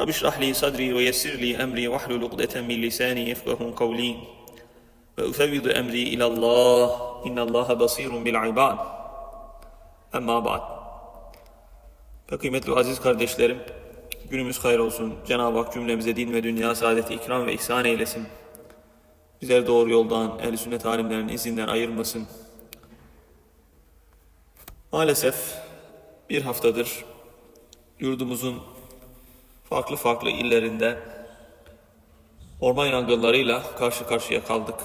Rabbi şrah li sadri ve yessir li emri ve ahlul ukdeten min lisani yefkahun kavli ve ufevvidu emri ilallah innallaha basirun bil ibad. Emma ba'd. Ve kıymetli aziz kardeşlerim günümüz hayır olsun. Cenab-ı Hak cümlemize din ve dünya saadeti ikram ve ihsan eylesin. Bizleri doğru yoldan ehl sünnet alimlerinin izinden ayırmasın. Maalesef bir haftadır yurdumuzun farklı farklı illerinde orman yangınlarıyla karşı karşıya kaldık.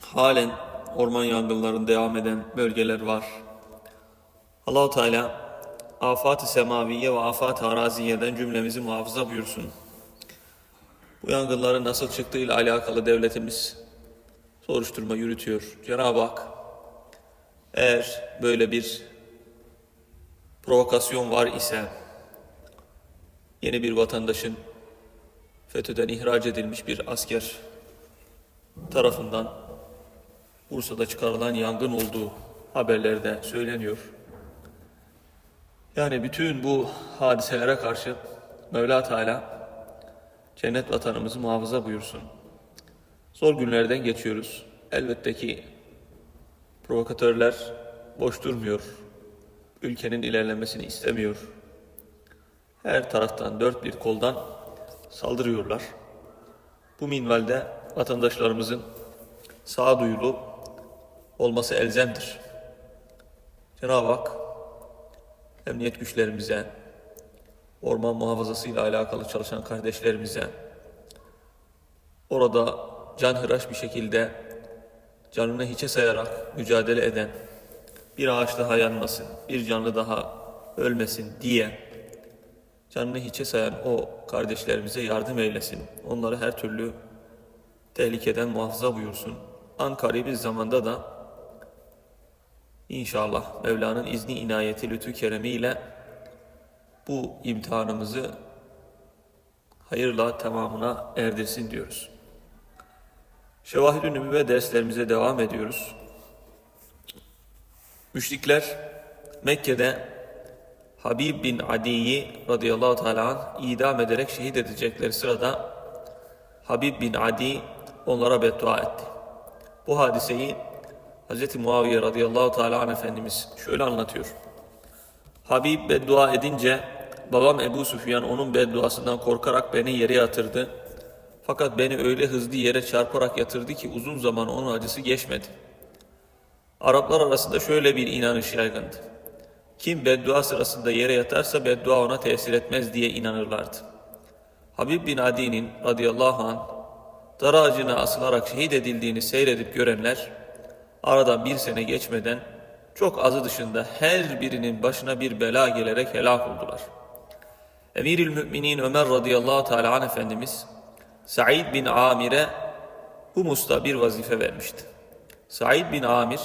Halen orman yangınlarının devam eden bölgeler var. Allahu Teala afat-ı semaviye ve afat-ı araziyeden cümlemizi muhafaza buyursun. Bu yangınların nasıl çıktığıyla alakalı devletimiz soruşturma yürütüyor. Cenab-ı Hak eğer böyle bir provokasyon var ise yeni bir vatandaşın FETÖ'den ihraç edilmiş bir asker tarafından Bursa'da çıkarılan yangın olduğu haberlerde söyleniyor. Yani bütün bu hadiselere karşı Mevla Teala cennet vatanımızı muhafaza buyursun. Zor günlerden geçiyoruz. Elbette ki provokatörler boş durmuyor. Ülkenin ilerlemesini istemiyor. Her taraftan dört bir koldan saldırıyorlar. Bu minvalde vatandaşlarımızın sağduyulu olması elzemdir. Cenab-ı Hak emniyet güçlerimize, orman muhafazasıyla alakalı çalışan kardeşlerimize, orada canhıraş bir şekilde canını hiçe sayarak mücadele eden, bir ağaç daha yanmasın, bir canlı daha ölmesin diye canını hiçe sayan o kardeşlerimize yardım eylesin. Onları her türlü tehlikeden muhafaza buyursun. Ankara bir zamanda da İnşallah Mevla'nın izni, inayeti, lütfu, keremiyle bu imtihanımızı hayırla tamamına erdirsin diyoruz. Şevahid-ü Nübüvve derslerimize devam ediyoruz. Müşrikler Mekke'de Habib bin Adi'yi radıyallahu teala idam ederek şehit edecekleri sırada Habib bin Adi onlara beddua etti. Bu hadiseyi Hz. Muaviye radıyallahu teala Efendimiz şöyle anlatıyor. Habib beddua edince babam Ebu Süfyan onun bedduasından korkarak beni yere yatırdı. Fakat beni öyle hızlı yere çarparak yatırdı ki uzun zaman onun acısı geçmedi. Araplar arasında şöyle bir inanış yaygındı. Kim beddua sırasında yere yatarsa beddua ona tesir etmez diye inanırlardı. Habib bin Adi'nin radıyallahu anh dar ağacına asılarak şehit edildiğini seyredip görenler Aradan bir sene geçmeden çok azı dışında her birinin başına bir bela gelerek helak oldular. Emirül Müminin Ömer radıyallahu teala anh Efendimiz Said bin Amir'e Humus'ta bir vazife vermişti. Said bin Amir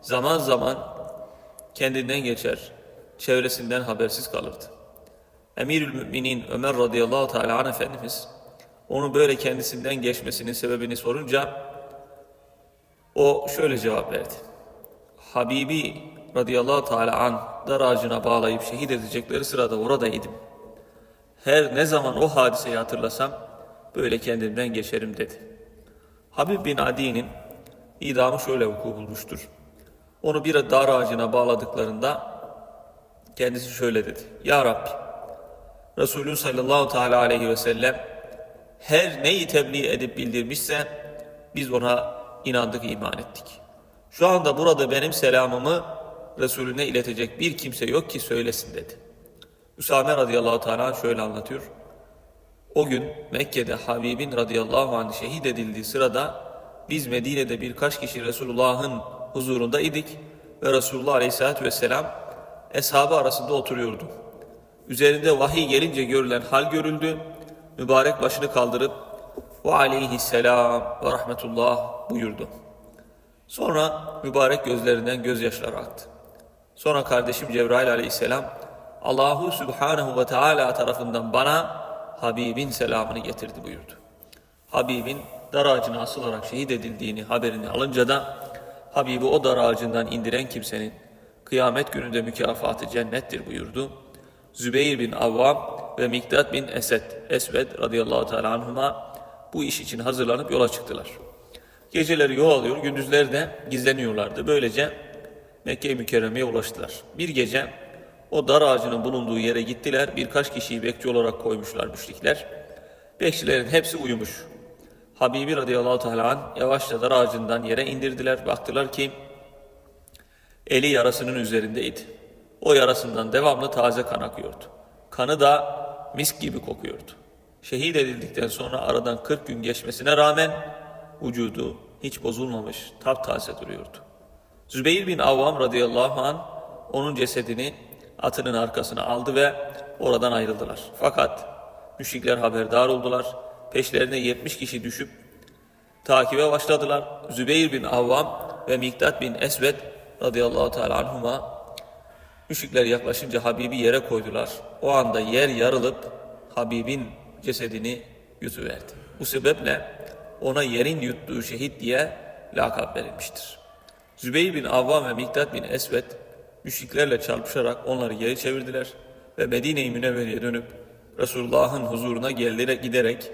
zaman zaman kendinden geçer, çevresinden habersiz kalırdı. Emirül Müminin Ömer radıyallahu teala anh Efendimiz onun böyle kendisinden geçmesinin sebebini sorunca o şöyle cevap verdi. Habibi radıyallahu teala an dar ağacına bağlayıp şehit edecekleri sırada oradaydım. Her ne zaman o hadiseyi hatırlasam böyle kendimden geçerim dedi. Habib bin Adi'nin idamı şöyle vuku bulmuştur. Onu bir dar ağacına bağladıklarında kendisi şöyle dedi. Ya Rabbi Resulün sallallahu teala aleyhi ve sellem her neyi tebliğ edip bildirmişse biz ona inandık, iman ettik. Şu anda burada benim selamımı Resulüne iletecek bir kimse yok ki söylesin dedi. Üsame radıyallahu teala şöyle anlatıyor. O gün Mekke'de Habibin radıyallahu anh şehit edildiği sırada biz Medine'de birkaç kişi Resulullah'ın huzurunda idik ve Resulullah aleyhissalatü vesselam eshabı arasında oturuyordu. Üzerinde vahiy gelince görülen hal görüldü mübarek başını kaldırıp ve aleyhisselam ve rahmetullah buyurdu. Sonra mübarek gözlerinden gözyaşları aktı. Sonra kardeşim Cebrail aleyhisselam Allahu Subhanahu ve Teala tarafından bana Habibin selamını getirdi buyurdu. Habibin dar ağacına asılarak şehit edildiğini haberini alınca da Habibi o dar ağacından indiren kimsenin kıyamet gününde mükafatı cennettir buyurdu. Zübeyir bin Avvam ve Miktat bin Esed, Esved radıyallahu teala anhuma bu iş için hazırlanıp yola çıktılar. Geceleri yol alıyor, gündüzleri de gizleniyorlardı. Böylece Mekke-i Mükerreme'ye ulaştılar. Bir gece o dar ağacının bulunduğu yere gittiler. Birkaç kişiyi bekçi olarak koymuşlar müşrikler. Bekçilerin hepsi uyumuş. Habibi radıyallahu teala anh yavaşça dar ağacından yere indirdiler. Baktılar ki eli yarasının üzerindeydi. O yarasından devamlı taze kan akıyordu. Kanı da misk gibi kokuyordu. Şehit edildikten sonra aradan 40 gün geçmesine rağmen vücudu hiç bozulmamış, taptaze duruyordu. Zübeyir bin Avvam radıyallahu an onun cesedini atının arkasına aldı ve oradan ayrıldılar. Fakat müşrikler haberdar oldular. Peşlerine 70 kişi düşüp takibe başladılar. Zübeyir bin Avvam ve Miktat bin Esved radıyallahu teala anhuma müşrikler yaklaşınca Habib'i yere koydular. O anda yer yarılıp Habib'in cesedini yutuverdi. Bu sebeple ona yerin yuttuğu şehit diye lakap verilmiştir. Zübeyir bin Avvam ve Miktat bin Esved müşriklerle çarpışarak onları geri çevirdiler ve Medine-i Münevvere'ye dönüp Resulullah'ın huzuruna geldirek giderek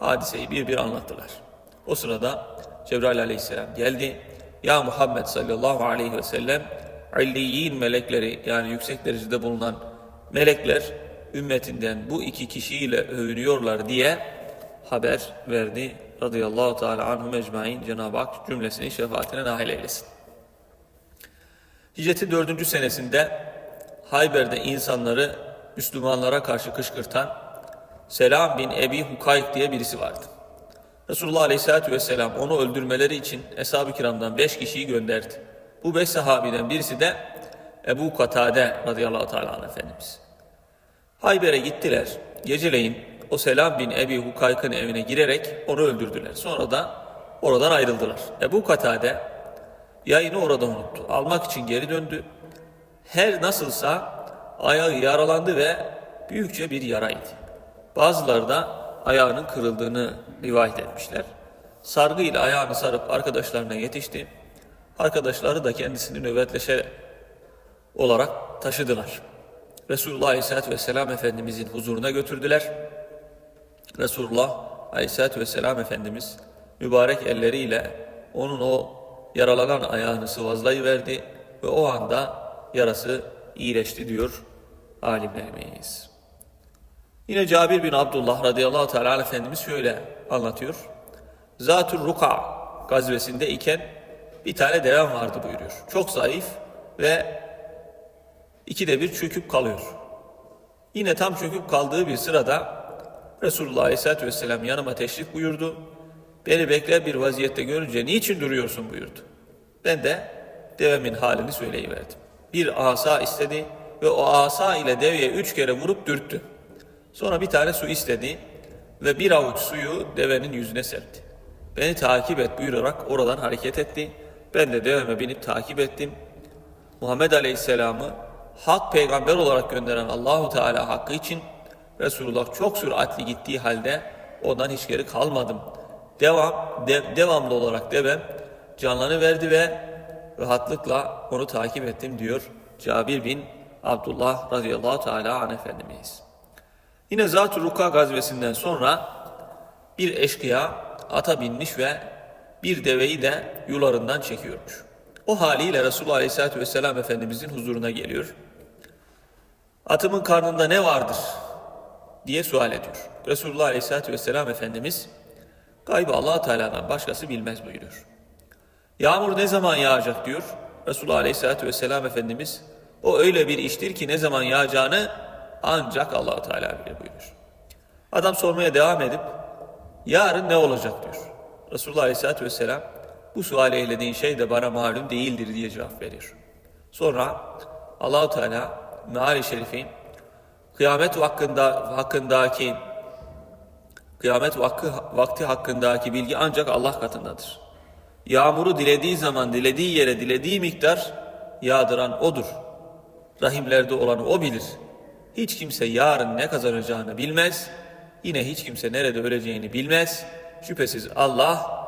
hadiseyi bir bir anlattılar. O sırada Cebrail aleyhisselam geldi. Ya Muhammed sallallahu aleyhi ve sellem illiyin melekleri yani yüksek derecede bulunan melekler ümmetinden bu iki kişiyle övünüyorlar diye haber verdi. Radıyallahu teala anhum ecmain Cenab-ı Hak cümlesini şefaatine nail eylesin. Hicretin dördüncü senesinde Hayber'de insanları Müslümanlara karşı kışkırtan Selam bin Ebi Hukayk diye birisi vardı. Resulullah Aleyhisselatü Vesselam onu öldürmeleri için Eshab-ı Kiram'dan beş kişiyi gönderdi. Bu beş sahabiden birisi de Ebu Katade radıyallahu teala Efendimiz. Hayber'e gittiler. Geceleyin o Selam bin Ebi Hukayk'ın evine girerek onu öldürdüler. Sonra da oradan ayrıldılar. Ebu Katade yayını orada unuttu. Almak için geri döndü. Her nasılsa ayağı yaralandı ve büyükçe bir yaraydı. Bazıları da ayağının kırıldığını rivayet etmişler. Sargıyla ayağını sarıp arkadaşlarına yetişti. Arkadaşları da kendisini nöbetleşe olarak taşıdılar. Resulullah Aleyhisselatü Vesselam Efendimizin huzuruna götürdüler. Resulullah Aleyhisselatü Vesselam Efendimiz mübarek elleriyle onun o yaralanan ayağını sıvazlayıverdi ve o anda yarası iyileşti diyor alimlerimiz. Yine Cabir bin Abdullah radıyallahu teala Efendimiz şöyle anlatıyor. Zatur Ruka gazvesinde iken bir tane devem vardı buyuruyor. Çok zayıf ve ikide bir çöküp kalıyor. Yine tam çöküp kaldığı bir sırada Resulullah Aleyhisselatü Vesselam yanıma teşrif buyurdu. Beni bekler bir vaziyette görünce niçin duruyorsun buyurdu. Ben de devemin halini söyleyiverdim. Bir asa istedi ve o asa ile deveye üç kere vurup dürttü. Sonra bir tane su istedi ve bir avuç suyu devenin yüzüne serpti. Beni takip et buyurarak oradan hareket etti. Ben de deveme binip takip ettim. Muhammed Aleyhisselam'ı hak peygamber olarak gönderen Allahu Teala hakkı için Resulullah çok süratli gittiği halde ondan hiç geri kalmadım. Devam, de, devamlı olarak devem canlarını verdi ve rahatlıkla onu takip ettim diyor Cabir bin Abdullah radıyallahu teala an Efendimiz. Yine Zat-ı Ruka gazvesinden sonra bir eşkıya ata binmiş ve bir deveyi de yularından çekiyormuş. O haliyle Resulullah Aleyhisselatü Vesselam Efendimizin huzuruna geliyor. Atımın karnında ne vardır diye sual ediyor. Resulullah Aleyhisselatü Vesselam Efendimiz gaybı allah Teala'dan başkası bilmez buyuruyor. Yağmur ne zaman yağacak diyor. Resulullah Aleyhisselatü Vesselam Efendimiz o öyle bir iştir ki ne zaman yağacağını ancak allah Teala bilir buyuruyor. Adam sormaya devam edip yarın ne olacak diyor. Resulullah Aleyhisselatü Vesselam bu suale eylediğin şey de bana malum değildir diye cevap veriyor. Sonra Allahu Teala Meali Şerif'in kıyamet hakkında, hakkındaki Kıyamet vakti, vakti hakkındaki bilgi ancak Allah katındadır. Yağmuru dilediği zaman, dilediği yere, dilediği miktar yağdıran O'dur. Rahimlerde olanı O bilir. Hiç kimse yarın ne kazanacağını bilmez. Yine hiç kimse nerede öleceğini bilmez. Şüphesiz Allah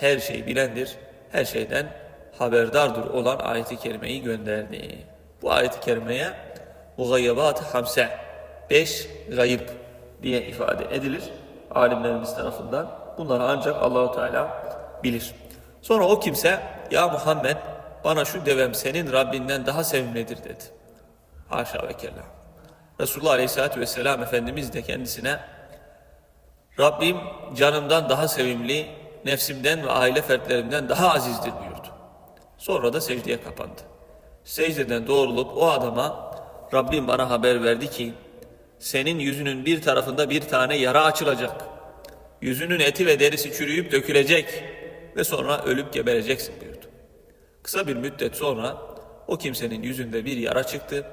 her şeyi bilendir. Her şeyden haberdardır olan ayeti kerimeyi gönderdi. Bu ayeti kerimeye mugayyabat hamse, beş gayip diye ifade edilir alimlerimiz tarafından. Bunları ancak Allahu Teala bilir. Sonra o kimse ya Muhammed bana şu devem senin Rabbinden daha sevimlidir dedi. Haşa ve kella. Resulullah Aleyhisselatü Vesselam Efendimiz de kendisine Rabbim canımdan daha sevimli, nefsimden ve aile fertlerimden daha azizdir buyurdu. Sonra da secdeye kapandı. Secdeden doğrulup o adama Rabbim bana haber verdi ki senin yüzünün bir tarafında bir tane yara açılacak. Yüzünün eti ve derisi çürüyüp dökülecek ve sonra ölüp gebereceksin buyurdu. Kısa bir müddet sonra o kimsenin yüzünde bir yara çıktı.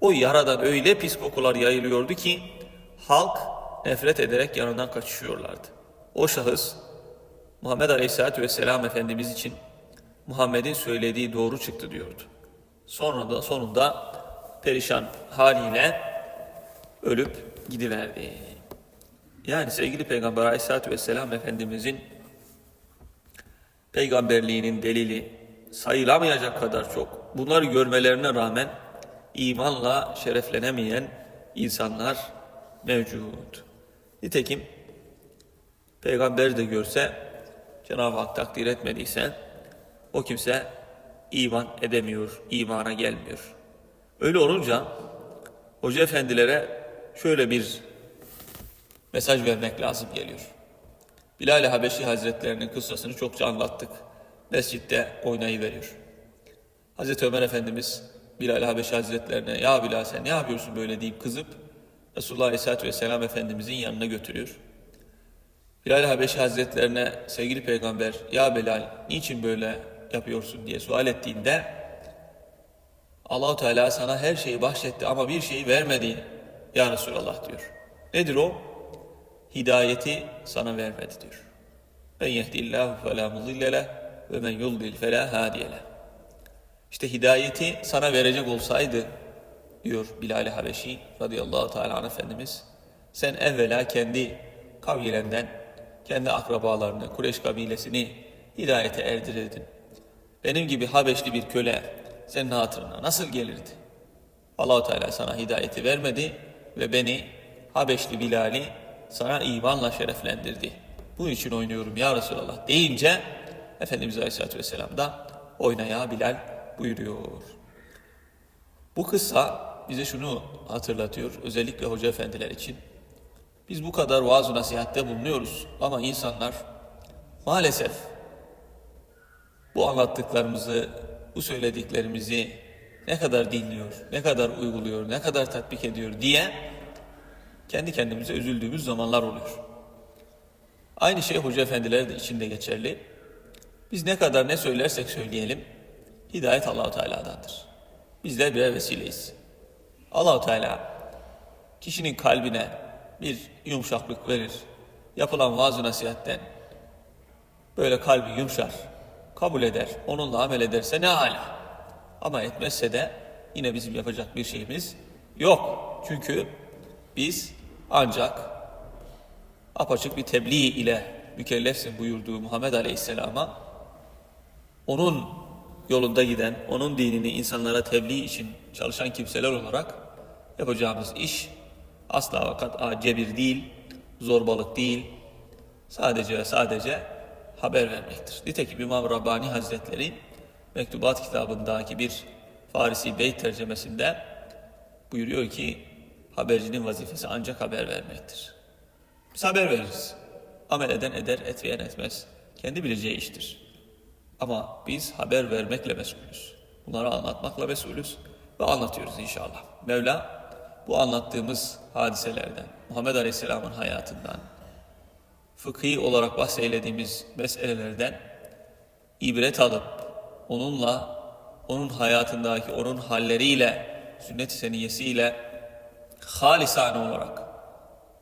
O yaradan öyle pis kokular yayılıyordu ki halk nefret ederek yanından kaçışıyorlardı. O şahıs Muhammed Aleyhisselatü Vesselam Efendimiz için Muhammed'in söylediği doğru çıktı diyordu. Sonra da sonunda perişan haliyle ölüp gidiverdi. Yani sevgili Peygamber Aleyhisselatü Vesselam Efendimizin peygamberliğinin delili sayılamayacak kadar çok. Bunları görmelerine rağmen imanla şereflenemeyen insanlar mevcut. Nitekim peygamber de görse Cenab-ı Hak takdir etmediyse o kimse iman edemiyor, imana gelmiyor. Öyle olunca hoca efendilere şöyle bir mesaj vermek lazım geliyor. Bilal-i Habeşi Hazretlerinin kıssasını çokça anlattık. Mescitte oynayı veriyor. Hazreti Ömer Efendimiz Bilal-i Habeşi Hazretlerine ya Bilal sen ne yapıyorsun böyle deyip kızıp Resulullah Aleyhisselatü Vesselam Efendimizin yanına götürüyor. Bilal-i Habeşi Hazretlerine sevgili peygamber ya Bilal niçin böyle yapıyorsun diye sual ettiğinde Allahu Teala sana her şeyi bahşetti ama bir şeyi vermedi ya Resulallah diyor. Nedir o? Hidayeti sana vermedi diyor. Ben yehdillahu fe la mudille leh ve men yuldil fe la hadiye leh. İşte hidayeti sana verecek olsaydı diyor Bilal-i Habeşi radıyallahu teala Efendimiz sen evvela kendi kabilenden kendi akrabalarını, Kureş kabilesini hidayete erdirirdin. Benim gibi Habeşli bir köle senin hatırına nasıl gelirdi? Allahu Teala sana hidayeti vermedi ve beni Habeşli Bilal'i sana imanla şereflendirdi. Bunun için oynuyorum ya Resulallah deyince Efendimiz Aleyhisselatü Vesselam da oyna ya Bilal buyuruyor. Bu kıssa bize şunu hatırlatıyor özellikle hoca efendiler için. Biz bu kadar vaaz nasihatte bulunuyoruz ama insanlar maalesef bu anlattıklarımızı, bu söylediklerimizi ne kadar dinliyor, ne kadar uyguluyor, ne kadar tatbik ediyor diye kendi kendimize üzüldüğümüz zamanlar oluyor. Aynı şey hoca efendiler de içinde geçerli. Biz ne kadar ne söylersek söyleyelim, hidayet Allahu Teala'dandır. Bizler birer vesileyiz. Allahu Teala kişinin kalbine bir yumuşaklık verir. Yapılan vaaz nasihatten böyle kalbi yumuşar, kabul eder, onunla amel ederse ne hala. Ama etmezse de yine bizim yapacak bir şeyimiz yok. Çünkü biz ancak apaçık bir tebliğ ile mükellefsin buyurduğu Muhammed Aleyhisselam'a onun yolunda giden, onun dinini insanlara tebliğ için çalışan kimseler olarak yapacağımız iş asla vakat a, cebir değil, zorbalık değil, sadece ve sadece haber vermektir. Nitekim İmam Rabbani Hazretleri Mektubat kitabındaki bir Farisi beyt tercemesinde buyuruyor ki habercinin vazifesi ancak haber vermektir. Biz haber veririz. Amel eden eder, etmeyen etmez. Kendi bileceği iştir. Ama biz haber vermekle mesulüz. Bunları anlatmakla mesulüz ve anlatıyoruz inşallah. Mevla bu anlattığımız hadiselerden, Muhammed Aleyhisselam'ın hayatından, fıkhi olarak bahseylediğimiz meselelerden ibret alıp onunla, onun hayatındaki onun halleriyle, sünnet-i seniyesiyle halisane olarak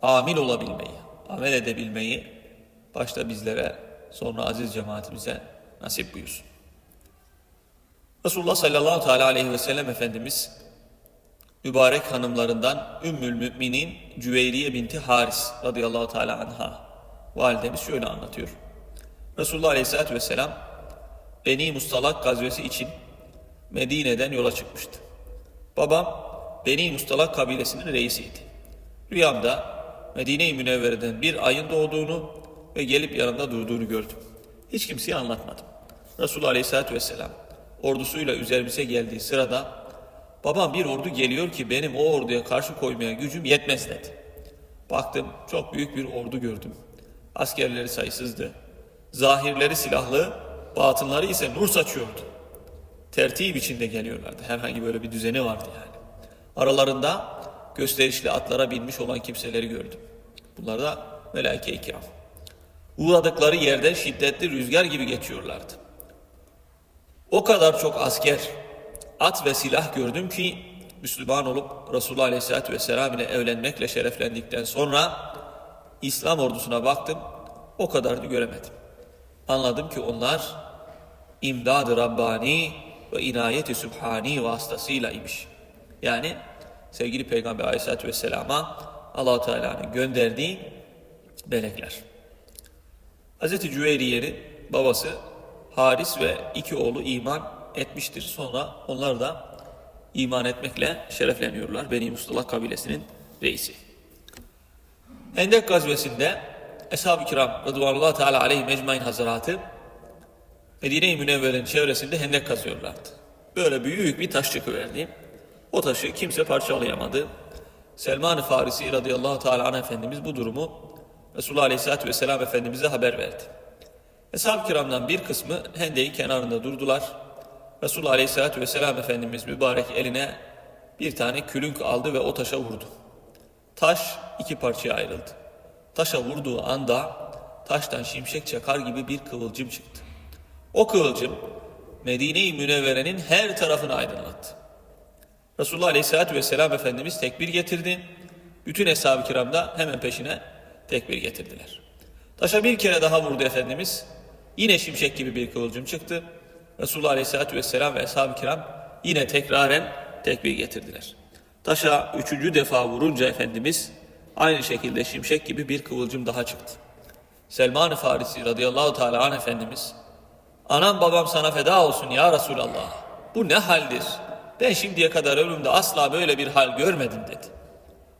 amil olabilmeyi, amel edebilmeyi başta bizlere sonra aziz cemaatimize nasip buyursun. Resulullah sallallahu teala aleyhi ve sellem Efendimiz mübarek hanımlarından Ümmül Müminin Cüveyriye binti Haris radıyallahu teala anha validemiz şöyle anlatıyor. Resulullah aleyhissalatü vesselam Beni Mustalak gazvesi için Medine'den yola çıkmıştı. Babam Beni Mustalak kabilesinin reisiydi. Rüyamda Medine-i Münevvere'den bir ayın doğduğunu ve gelip yanında durduğunu gördüm. Hiç kimseye anlatmadım. Resulullah Aleyhisselatü Vesselam ordusuyla üzerimize geldiği sırada babam bir ordu geliyor ki benim o orduya karşı koymaya gücüm yetmez dedi. Baktım çok büyük bir ordu gördüm. Askerleri sayısızdı. Zahirleri silahlı, batınları ise nur saçıyordu. Tertip içinde geliyorlardı. Herhangi böyle bir düzeni vardı yani. Aralarında gösterişli atlara binmiş olan kimseleri gördüm. Bunlar da melaike-i kiram. Uğradıkları yerde şiddetli rüzgar gibi geçiyorlardı. O kadar çok asker, at ve silah gördüm ki Müslüman olup Resulullah Aleyhisselatü Vesselam ile evlenmekle şereflendikten sonra İslam ordusuna baktım, o kadarını göremedim. Anladım ki onlar imdad-ı Rabbani ve inayeti Sübhani vasıtasıyla imiş. Yani sevgili Peygamber Aleyhisselatü Vesselam'a allah Teala'nın gönderdiği melekler. Hz. Cüveyriye'nin babası Haris ve iki oğlu iman etmiştir. Sonra onlar da iman etmekle şerefleniyorlar. Beni Mustalah kabilesinin reisi. Hendek gazvesinde Eshab-ı Kiram Rıdvanullah Teala aleyhi mecmain hazıratı Medine-i Münevvere'nin çevresinde hendek kazıyorlardı. Böyle büyük bir taş çıkıverdi. O taşı kimse parçalayamadı. Selman-ı Farisi radıyallahu teala anh Efendimiz bu durumu Resulullah Aleyhisselatü Vesselam Efendimiz'e haber verdi. Eshab-ı kiramdan bir kısmı hendeğin kenarında durdular. Resulullah Aleyhisselatü Vesselam Efendimiz mübarek eline bir tane külünk aldı ve o taşa vurdu. Taş iki parçaya ayrıldı. Taşa vurduğu anda taştan şimşek çakar gibi bir kıvılcım çıktı. O kıvılcım Medine-i Münevvere'nin her tarafını aydınlattı. Resulullah Aleyhisselatü Vesselam Efendimiz tekbir getirdi. Bütün eshab-ı kiram da hemen peşine tekbir getirdiler. Taşa bir kere daha vurdu Efendimiz. Yine şimşek gibi bir kıvılcım çıktı. Resulullah Aleyhisselatü Vesselam ve eshab-ı kiram yine tekraren tekbir getirdiler. Taşa üçüncü defa vurunca Efendimiz aynı şekilde şimşek gibi bir kıvılcım daha çıktı. Selman-ı Farisi radıyallahu teala an Efendimiz Anam babam sana feda olsun ya Resulallah. Bu ne haldir? Ben şimdiye kadar ömrümde asla böyle bir hal görmedim dedi.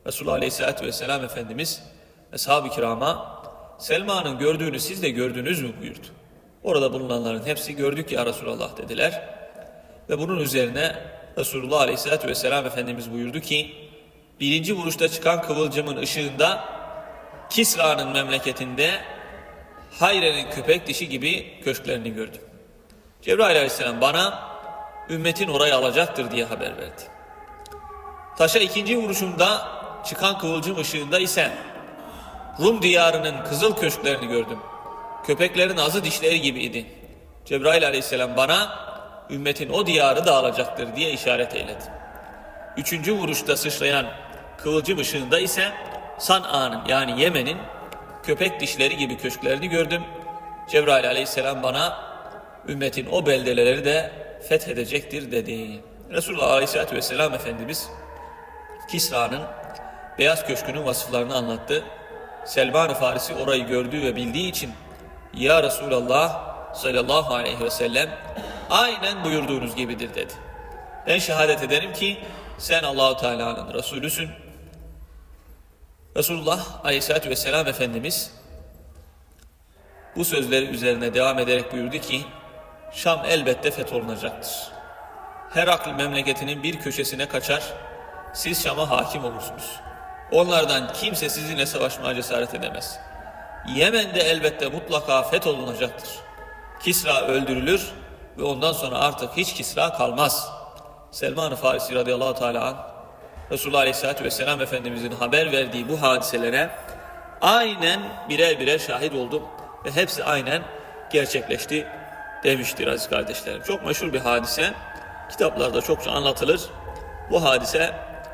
Resulullah Aleyhisselatü Vesselam Efendimiz Eshab-ı kirama Selma'nın gördüğünü siz de gördünüz mü buyurdu. Orada bulunanların hepsi gördük ya Resulallah dediler. Ve bunun üzerine Resulullah Aleyhisselatü Vesselam Efendimiz buyurdu ki birinci vuruşta çıkan kıvılcımın ışığında Kisra'nın memleketinde Hayre'nin köpek dişi gibi köşklerini gördüm. Cebrail Aleyhisselam bana ümmetin orayı alacaktır diye haber verdi. Taşa ikinci vuruşumda çıkan kıvılcım ışığında ise Rum diyarının kızıl köşklerini gördüm. Köpeklerin azı dişleri gibiydi. Cebrail aleyhisselam bana ümmetin o diyarı da alacaktır diye işaret eyledi. Üçüncü vuruşta sıçrayan kıvılcım ışığında ise San'a'nın yani Yemen'in köpek dişleri gibi köşklerini gördüm. Cebrail aleyhisselam bana ümmetin o beldeleri de fethedecektir dedi. Resulullah aleyhisselatü vesselam Efendimiz Kisra'nın Beyaz Köşkü'nün vasıflarını anlattı. Selman-ı Farisi orayı gördüğü ve bildiği için Ya Resulallah sallallahu aleyhi ve sellem aynen buyurduğunuz gibidir dedi. Ben şehadet ederim ki sen Allahu Teala'nın Resulüsün. Resulullah aleyhissalatü vesselam Efendimiz bu sözleri üzerine devam ederek buyurdu ki Şam elbette fetholunacaktır. Herakl memleketinin bir köşesine kaçar, siz Şam'a hakim olursunuz. Onlardan kimse sizinle savaşmaya cesaret edemez. Yemen'de elbette mutlaka fetholunacaktır. Kisra öldürülür ve ondan sonra artık hiç Kisra kalmaz. Selman-ı Farisi radıyallahu teala an Resulullah Aleyhisselatü Vesselam Efendimizin haber verdiği bu hadiselere aynen birer birer şahit oldum ve hepsi aynen gerçekleşti demiştir aziz kardeşlerim. Çok meşhur bir hadise. Kitaplarda çokça anlatılır. Bu hadise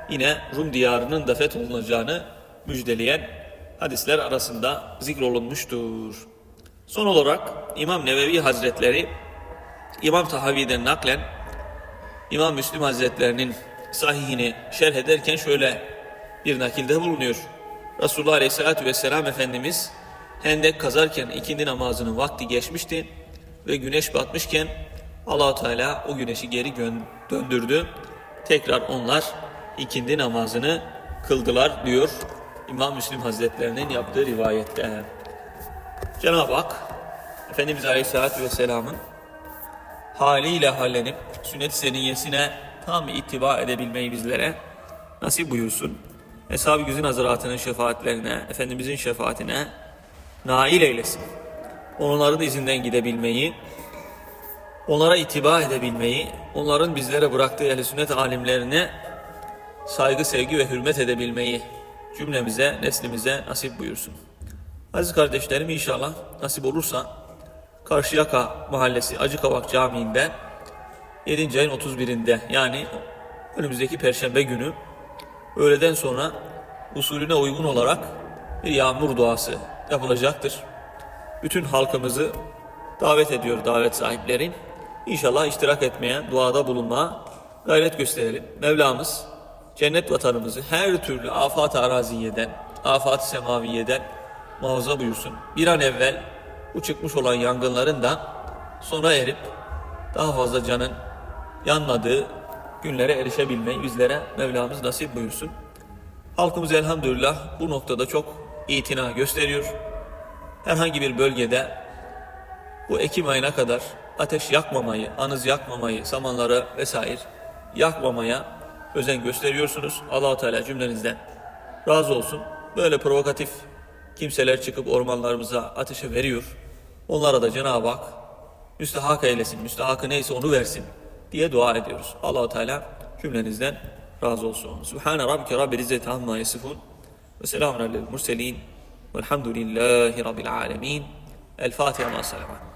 yine Rum diyarının da fetholunacağını müjdeleyen hadisler arasında zikrolunmuştur. Son olarak İmam Nevevi Hazretleri İmam Tahavi'den naklen İmam Müslim Hazretlerinin sahihini şerh ederken şöyle bir nakilde bulunuyor. Resulullah Aleyhisselatü Vesselam Efendimiz hendek kazarken ikindi namazının vakti geçmişti ve güneş batmışken allah Teala o güneşi geri döndürdü. Tekrar onlar ikindi namazını kıldılar diyor İmam Müslim Hazretlerinin yaptığı rivayette. Cenab-ı Hak Efendimiz Aleyhisselatü Vesselam'ın haliyle hallenip sünnet-i seniyyesine tam ittiba edebilmeyi bizlere nasip buyursun. Eshab-ı Güzin Hazretlerinin şefaatlerine, Efendimizin şefaatine nail eylesin. Onların izinden gidebilmeyi, onlara itiba edebilmeyi, onların bizlere bıraktığı ehl sünnet alimlerine saygı, sevgi ve hürmet edebilmeyi cümlemize, neslimize nasip buyursun. Aziz kardeşlerim inşallah nasip olursa Karşıyaka Mahallesi Acıkavak Camii'nde 7. ayın 31'inde yani önümüzdeki Perşembe günü öğleden sonra usulüne uygun olarak bir yağmur duası yapılacaktır. Bütün halkımızı davet ediyor davet sahipleri. İnşallah iştirak etmeye, duada bulunmaya gayret gösterelim. Mevlamız cennet vatanımızı her türlü afat araziyeden, afat semaviyeden muhafaza buyursun. Bir an evvel bu çıkmış olan yangınların da sona erip daha fazla canın yanmadığı günlere erişebilmeyi bizlere Mevlamız nasip buyursun. Halkımız elhamdülillah bu noktada çok itina gösteriyor. Herhangi bir bölgede bu Ekim ayına kadar ateş yakmamayı, anız yakmamayı, samanları vesaire yakmamaya özen gösteriyorsunuz. allah Teala cümlenizden razı olsun. Böyle provokatif kimseler çıkıp ormanlarımıza ateşe veriyor. Onlara da Cenab-ı Hak müstehak eylesin, müstehakı neyse onu versin diye dua ediyoruz. allah Teala cümlenizden razı olsun. Subhane rabbike rabbil izzeti amma yasifun ve selamun aleyhi murselin velhamdülillahi rabbil alemin. El Fatiha ma salavat.